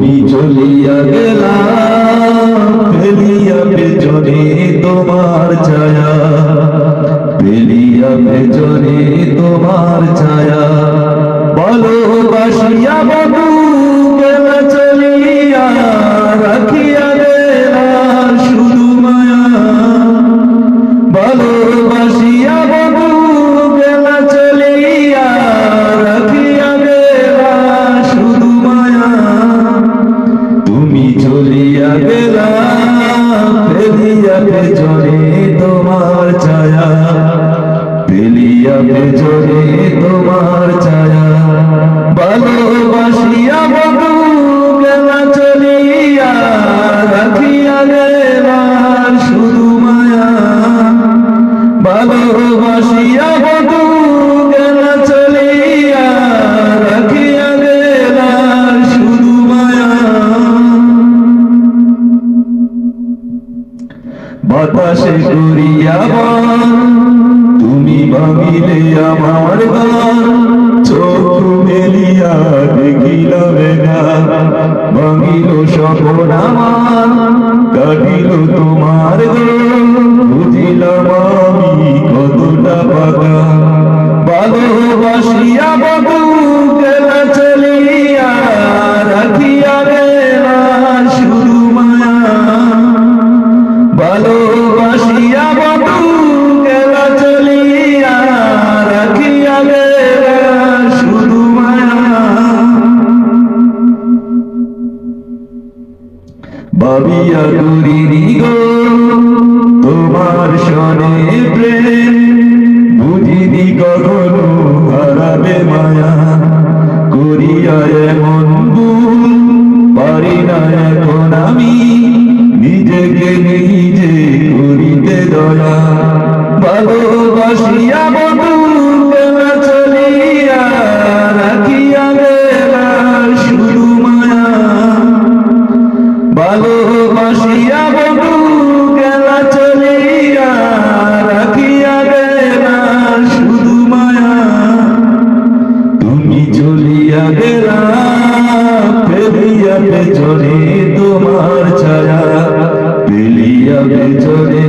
তুমি চলিয়া গেলা। ফেলিয়া পেছনে তোমার ছায়া। ফেলিয়া পেছনে তোমার চলিয়া গেলা ফেলিয়া তোমার ছায়া। ফেলিয়া পেছনে তোমার ছায়া। ভালোবাসিয়া বাতাসে করিয়া তুমি ভাবিলে আমার গান চোখ মেলিয়া দেখিলাম ভাঙিল স্বপ্ন আমার কাটিল তোমার বুঝিলাম আমি কতটা পাকা ভালোবাসিয়া বাবু ভাবিয়া করিনি গো। তোমার সনে প্রেম, বুঝিনি কখনো হারাবে মায়া। করিয়া এমন ভুল পারি না এখন আমি, নিজেকে নিজে করিতে দয়া। ভালোবাসিয়া ভালোবাসিয়া বধু গেলা চলিয়া রাখিয়া গেলা শুধু মায়া। তুমি চলিয়া গেলা, ফেলিয়া পেছনে তোমার ছায়া, ফেলিয়া পেছনে